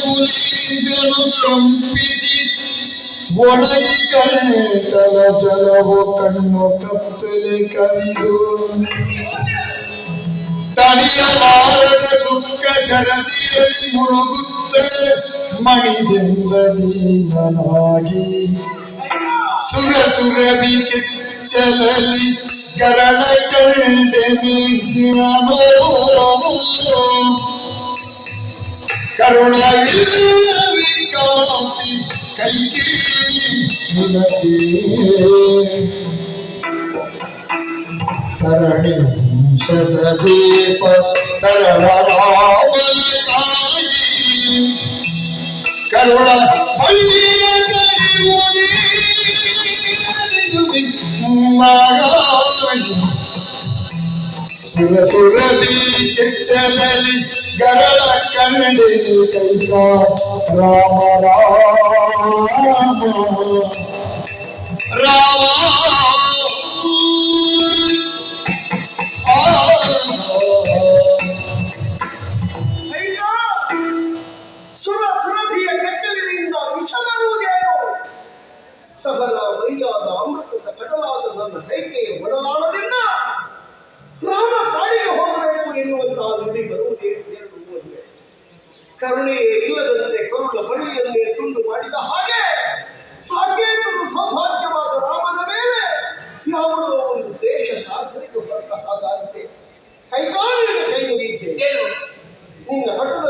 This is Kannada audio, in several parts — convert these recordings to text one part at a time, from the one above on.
ಮುನೀಂದ್ರನು ಕಂಪಿಸಿ ಒಣಗಿ ಕಂಡಲ ಜಲವು ಕಣ್ಣು ಕತ್ತಲೆ ಕವಿದು ತಡೆಯಲಾರದ ದುಃಖ ಶರದಿಯಲ್ಲಿ ಮುಳುಗುತ್ತೆ ಮಣಿದಿಂದ ದೀನನಾಗಿ ಸುರ ಸುರವಿ ಕೆಚ್ಚಲಲ್ಲಿ ಗರಳ ಕಂಡೆನೆ ಜ್ಞಾನೋ కరుణాయి కైకి తరణి శతదీప తరణ రామన కాయి కరుణ మళ్ళీ సుర సురవి చలని గరళ కన్నడికైక రామ రామ రామ. ಕರುಣೆಯೇ ಇಲ್ಲದಂತೆ ಕರುಳ ಬಳಿಯನ್ನೇ ತುಂಡು ಮಾಡಿದ ಹಾಗೆ ಸಾಕೇತದ ಸೌಭಾಗ್ಯವಾದ ರಾಮನ ಮೇಲೆ ಯಾವುದೋ ಒಂದು ದೇಶ ಸಾಧನೆಗೆ ಹೊರಟ ಹಾಗಾಗುತ್ತೆ ಕೈಗಾಲಿನ ಕೈ ಮುಗಿಯಿದ್ದೇನೆ ನಿನ್ನ ಹಠದಂತೆ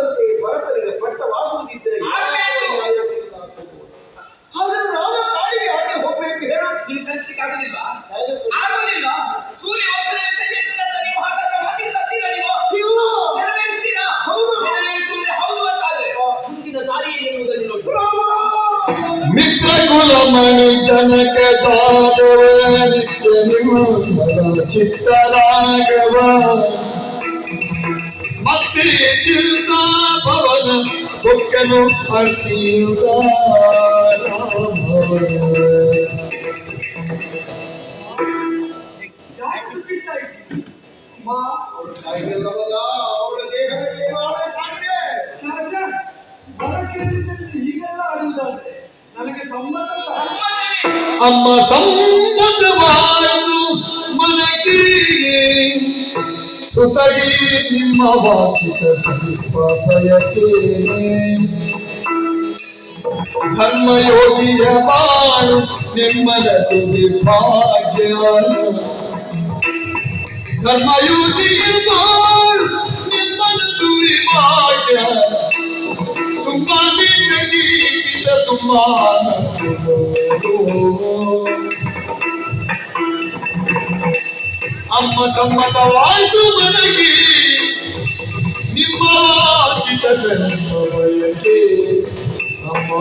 ಮಿತ್ರ ಕುಲಮಣಿ ಜನಕ ಜಾದವ ನಿತ್ಯ ನಿರ್ಮಲ ಚಿತ್ತರಾಗವ ಮತ್ತೆ ಚಿಂತಾ ಭವನ ಬೊಕ್ಕನು ಅರ್ಪಿಯುದ ಯಾಕೆ ದುಃಖಿಸ್ತಾ ಇದ್ದೀನಿ? ಅಮ್ಮ, ಅವಳ ತಾಯಿಗೆಲ್ಲವಲ್ಲ, ಅಮ್ಮ ಸಮ್ಮತವಾಯಿತು ಮನಕಿಗೆ. ಸುತಗಿ ನಿಮ್ಮ ವಾಚಿತ ಸ್ವಲ್ಪ ಬಯಕೇನೆ. ಧರ್ಮಯೋಗಿಯ ಬಾಳು ನಿಮ್ಮದ ಭಾಗ್ಯ ಧರ್ಮಯೋಗಿಯ ಬಾಳು ನಿಮ್ಮದ ಭಾಗ್ಯ ಸುಮ್ಮನೆ ತುಮಾನ ಅಮ್ಮ ಸಮ್ಮತವಾಯ್ತು ಮನಗೆ ನಿಮ್ಮ ಚಿತ್ತ ಅಮ್ಮ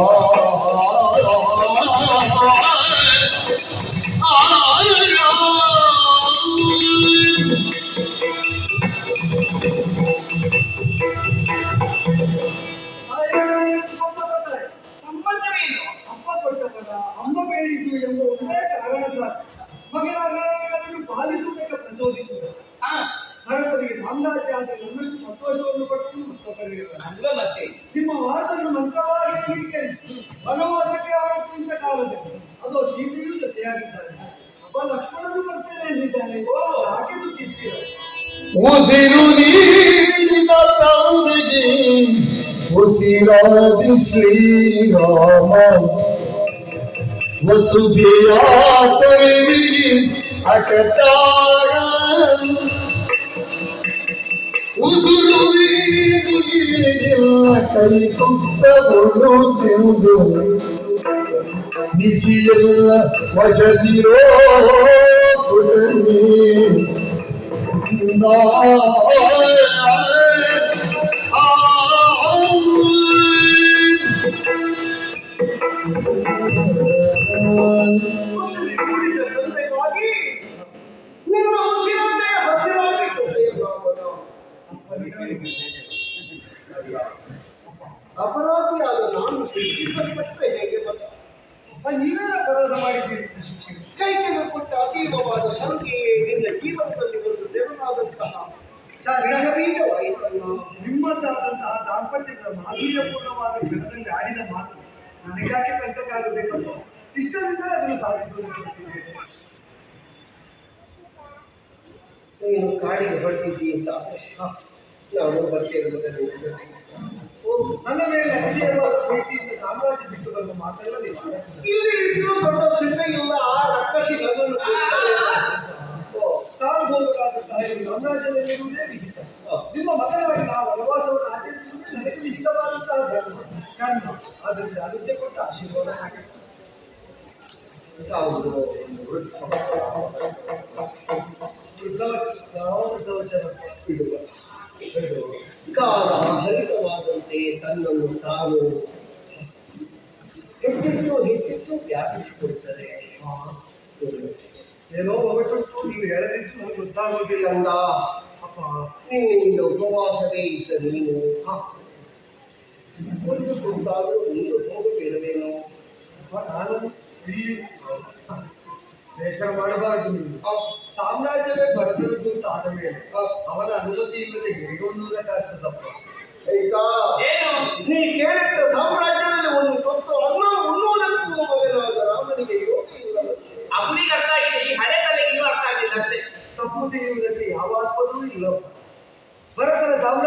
ಕೊಟ್ಟು ಮತ್ತೊಬ್ಬರಿಗೆ ಅಲ್ವಾ ಮತ್ತೆ ನಿಮ್ಮ ಮಾತನ್ನು ಮಂತ್ರವಾಗಿ ಅಂಗೀಕರಿಸಿ ವನವಾಸಕ್ಕೆ ಆಗುತ್ತಿದ್ದ ಕಾಲದಲ್ಲಿ ಅದು ಸೀತೆಯೂ ಜೊತೆಯಾಗಿದ್ದಾನೆ ಅಪ್ಪ ಲಕ್ಷ್ಮಣನು ಬರ್ತೇನೆ ಎಂದಿದ್ದಾನೆ ಯಾಕೆ ದುಃಖಿಸ್ತೀರ ಉಸಿರು ನೀಡಿದ ತಂದೆಗೆ ಉಸಿರಾದಿ ಶ್ರೀರಾಮ ವಸುಧೆಯ ತೊರೆವಿಗೆ ಅಕಟಾಗ ಉಸಿರು وجنود بشير وشبير سلمي ಬೀಜವಾಯಿತಲ್ಲ ನಿಮ್ಮದಾದಂತಹ ದಾಂಪತ್ಯದ ಮಾಧುರ್ಯಪೂರ್ಣವಾದ ಕ್ಷಣದಲ್ಲಿ ಆಡಿದ ಮಾತು ನನಗ್ಯಾಕೆ ಕಂಟಕಾಗಬೇಕಲ್ಲ ಇಷ್ಟದಿಂದ ಅದನ್ನು ಸಾಧಿಸುವುದಕ್ಕೆ. ನೀನು ಕಾಡಿಗೆ ಹೊರಟಿದ್ದಿ ಅಂತ ನಾನು ಓ, ನನ್ನ ಮೇಲೆ ಅತಿಶಯವಾದ ಪ್ರೀತಿಯಿಂದ ಸಾಮ್ರಾಜ್ಯ ಬಿಟ್ಟು ಬರುವ ಮಾತೆಲ್ಲ. ಇಲ್ಲಿ ಇಷ್ಟು ದೊಡ್ಡ ಸಿದ್ಧ ಇಲ್ಲ ಆ ರಕ್ಕಸಿ ನನ್ನನ್ನು ಈ ಸಾಮ್ರಾಜ್ಯದಲ್ಲಿರುವುದೇ ವಿಹಿತ ನಿಮ್ಮ ಮಗನಾಗಿ ನಾವು ವನವಾಸವನ್ನು ಆಚರಿಸುವುದೇ ನನಗೆ ವಿಹಿತವಾದಂತಹ ಧರ್ಮ ಕರ್ಮ ಅದರಿಂದ ಅನುಜ್ಞೆ ಕೊಟ್ಟ ಆಶೀರ್ವಾದ ಮಾಡಿ. ಹೌದು ವೃದ್ಧವ- ಯಾವ ವೃದ್ಧವಚನ? ಇಡುವ. ಕಾಲ ಹರಿತವಾದಂತೆ ತನ್ನನ್ನು ತಾನು ಹೆಚ್ಚೆಚ್ಚು ಹೆಚ್ಚೆಚ್ಚು ವ್ಯಾಪಿಸಿಕೊಳ್ತದೆ ಹಾ. ಏನೋ ಒಗಟುಂಟು ನೀವು ಹೇಳದಿದ್ದು ನನಗೆ ಗೊತ್ತಾಗೋದಿಲ್ಲ ಕಂದ ಅಪ್ಪ ನಿನ್ನಿಂದ ಉಪವಾಸವೇ ಇದ್ದರೆ ನೀನು. ಒಂದು ತುತ್ತಾದರೂ ನೀನು ಹೋಗಬೇಡವೇನೋ ನಾನು ಈ ಬೇಸರ ಮಾಡಬಾರದು ಸಾಮ್ರಾಜ್ಯವೇ ಬರಬಾರದು ಅಂತ ಆದ ಮೇಲೆ ಅವನ ಅನುಮತಿ ಇಲ್ಲದೆ ಹೇಗೆ ಅನ್ನುವುದಕ್ಕಾಗ್ತದಪ್ಪ. ಈಗ ಏನು? ನೀ ಕೇಳಿದ ಸಾಮ್ರಾಜ್ಯದಲ್ಲಿ ಒಂದು ತೊತ್ತು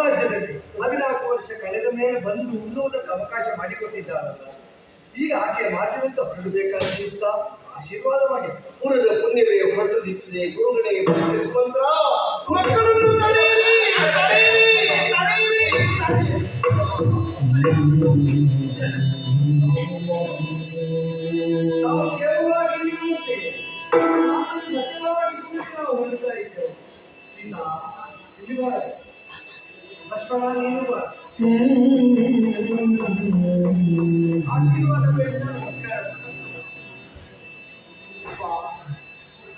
ಭರತನ ಸಾಮ್ರಾಜ್ಯದಲ್ಲಿ ಹದಿನಾಲ್ಕು ವರ್ಷ ಕಳೆದ ಮೇಲೆ ಬಂದು ಉಣ್ಣುವುದಕ್ಕೆ ಅವಕಾಶ ಮಾಡಿಕೊಟ್ಟಿದ್ದಾರಲ್ಲ. ಈಗ ಆಕೆ ಮಾತಿನಂತ ಹೊರಡಬೇಕಾದ ಆಶೀರ್ವಾದ ಮಾಡಿ. ಪುರದ ಪುಣ್ಯವೇ ಹೊರಟು ದಿಕ್ಕಿದೆ ಗುರುಗಳಿಗೆ ಸತ್ಯವಾಗಿ ನಾವು ಹೊರಡ್ತಾ ಇದ್ದೇವೆ ಚಿನ್ನ, ಇಲ್ಲಿ ಆಶೀರ್ವಾದ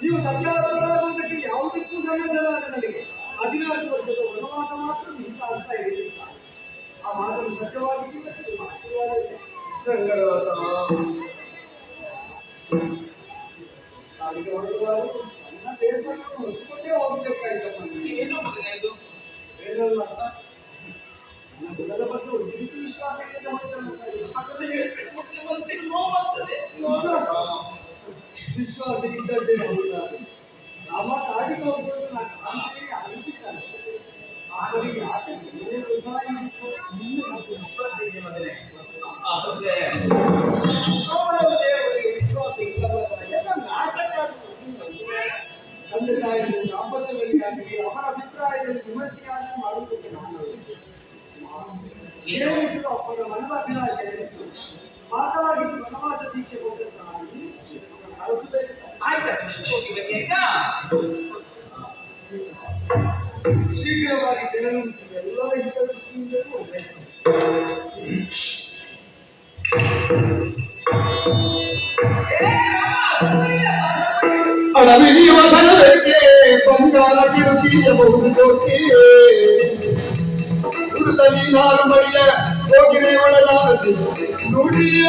ನೀವು ಸತ್ಯಾಗ್ರಹಕ್ಕೆ ಯಾವುದಕ್ಕೂ ಸಂಬಂಧವಾದ ನನಗೆ ಹದಿನಾಲ್ಕು ವರ್ಷದ ವನವಾಸ ಮಾತ್ರ ನಿಂತ ಆಗ್ತಾ ಇದೆ ಆ ಮಾತನ್ನು ಸತ್ಯವಾಗಿಸಿ ನೀವು. ಏನು ಮಗನೇ ಗುಣದ ಬಗ್ಗೆ ಒಂದು ರೀತಿ ವಿಶ್ವಾಸ ಮತ್ತೆ ವಿಶ್ವಾಸ ಇದ್ದದ್ದೇ ಹೌದಾ ನಮ್ಮ ಹೋಗ್ಬೋದು ನಾನು ಕಾಣ್ತೀನಿ ಅನಿಸಿದ್ದಾನೆ ಅವರಿಗೆ ಯಾಕೆ ಇನ್ನೂ నాకు ವಿಶ್ವಾಸ ಇದೆ ಮಗನೇ ಆದ್ರೆ ವಿಶ್ವಾಸ ಎಲ್ಲ ನಾಟಕ ತಂದೆ ತಾಯಿ ಅಪ್ಪದಲ್ಲಿ ಆಗಲಿ ಅವರ ಅಭಿಪ್ರಾಯದಲ್ಲಿ ವಿಮರ್ಶೆಯಾಗಿ ಏನಿದ್ರು ಅವರ ಮನದ ಅಭಿಲಾಷೆ ಮಾತನಾಗಿಸಿ ವನವಾಸ ದೀಕ್ಷೆ ಹೋದಂತ ನಾನು ಅರಸಬೇಕು ಆಯ್ತು ಹೋಗಿ ಈಗ ಶೀಘ್ರವಾಗಿ ತೆರಳುವುದು ಎಲ್ಲರ ಹಿತದೃಷ್ಟಿಯಿಂದಲೂ ಒಳ್ಳೆಯದು ಏ ರಾಮ, ಸತ್ತೋಗಿಲ್ಲ, ಸತ್ತೋಗಿಲ್ಲ. ಅಡವಿಯ ವಸನದಕ್ಕೆ ಬಂಗಾರ ಕಿರುಕಿಯಬಹುದು ಜೋತಿ ಹುಡುತನಿ ನಾರು ಮೈಯ ಹೋಗಿರೆ ಒಳಗಾದಿ ನುಡಿಯ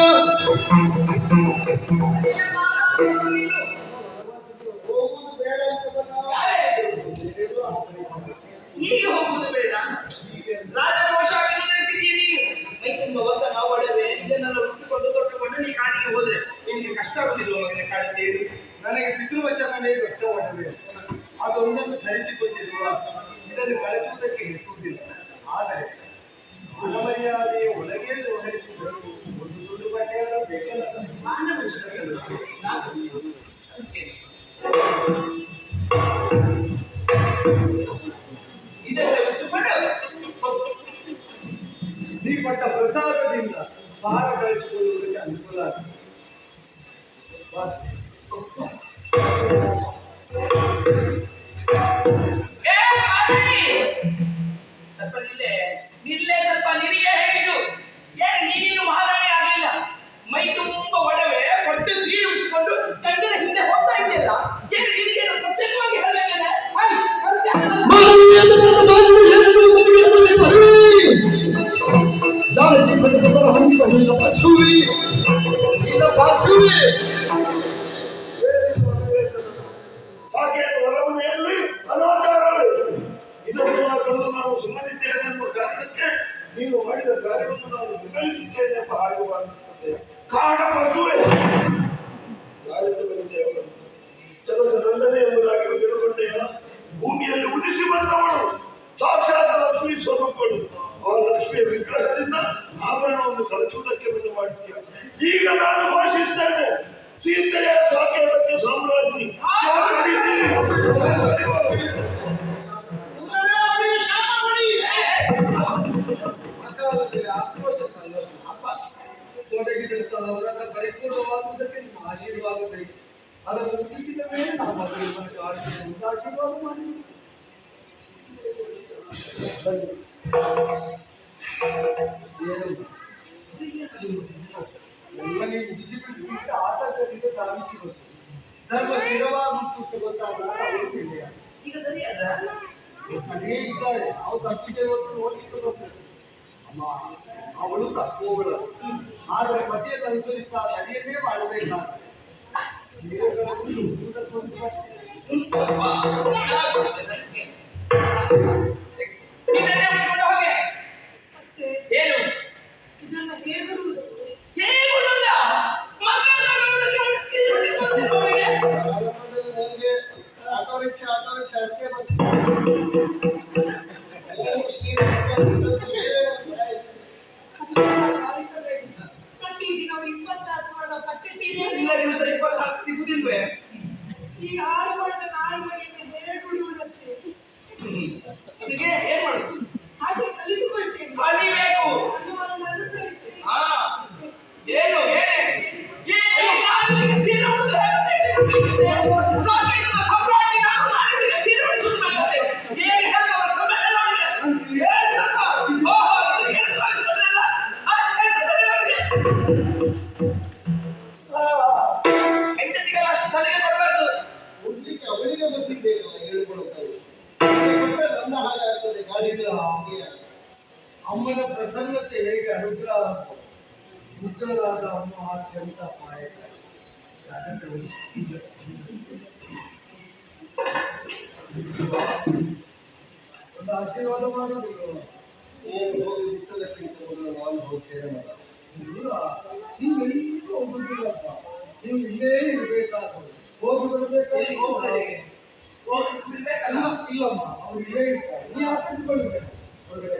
ನೀ ಪಟ್ಟ ಪ್ರಸಾದದಿಂದ ಭಾರ ಕಳಿಸಿಕೊಳ್ಳುವುದಕ್ಕೆ ಅನುಕೂಲ ನಿಲ್ಲೆ. ಸ್ವಲ್ಪ ನಿನಗೆ ಹೇಳಿದ್ದು হইল পাছুই হইল পাছুই ಸಾಕೆ ಹೊರಮನೆಯಲ್ಲಿ ಅನಾಚಾರಗಳು ಕಾರಣಕ್ಕೆ ನೀನು ಮಾಡಿದ ಕಾರ್ಯವನ್ನು ನಾವು ಬೆಂಬಲಿಸುತ್ತೇನೆ ಎಂಬ ಹಾಗೆ ಭಾವಿಸುತ್ತೇವೆ ಕಾಡ ಪಶುವೆ ಈಗ ನಾನು ಘೋಷಿಸ್ತೇನೆ ಸೀತೆಯ ಸಾಕ್ಯಕ್ಕೆ ಸಾಮ್ರಾಜ್ಞಿ ತೊಡಗಿದಂತಹವರನ್ನ ಪರಿಪೂರ್ಣವಾಗುವುದಕ್ಕೆ ನಿಮ್ಮ ಆಶೀರ್ವಾದ ಬೇಕು ಅದನ್ನು ಮುಗಿಸಿದ ಮೇಲೆ ನಾವು ಮದುವೆ ಆಶೀರ್ವಾದ ಮಾಡಿ. ಮನೆಯೇ ಇದ್ದಾರೆ. ಅವ್ರು ಕಟ್ಟಿದ್ದೇವತ್ತು ನೋಡ್ಲಿಕ್ಕೆ ಹೋಗ್ತಾರೆ ಅಮ್ಮ ಅವಳು ತಪ್ಪುಗಳು ಆದರೆ ಪತಿಯನ್ನು ಅನುಸರಿಸ್ತಾ ಸರಿಯನ್ನೇ ಮಾಡಬೇಕಾದ್ರೆ ಇಲ್ಲ ದಿವಸ ಇಪ್ಪತ್ನಾಲ್ಕು ಸಿಗುದಿಲ್ವೇ ಅಡುಗ ಮುದ್ದಲಾದ ಅಮ್ಮ ಅತ್ಯಂತ ಅಪಾಯಕಾರಿ ಒಂದು ಆಶೀರ್ವಾದ ಮಾಡೋದಿಲ್ಲ ಏನು ಮುಟ್ಟದಕ್ಕಿಂತ ಮೊದಲು ನಾನು ಹೋಗ್ತೇನೆ ಮಗ ನೀವು ಎಲ್ಲೂ ಹೋಗುದಿಲ್ಲಪ್ಪ ನೀವು ಇಲ್ಲೇ ಇರಬೇಕಾದ್ರೆ ಹೋಗಿ ಬರಬೇಕಾದ್ರೆ ಹೋಗಿ ಇಲ್ಲಮ್ಮ ಅವ್ರು ಇಲ್ಲೇ ಇರ್ತಾರೆ ನೀವು ಹಾಕಿದ್ಕೊಳ್ಬೇಕು ಹೊರಗಡೆ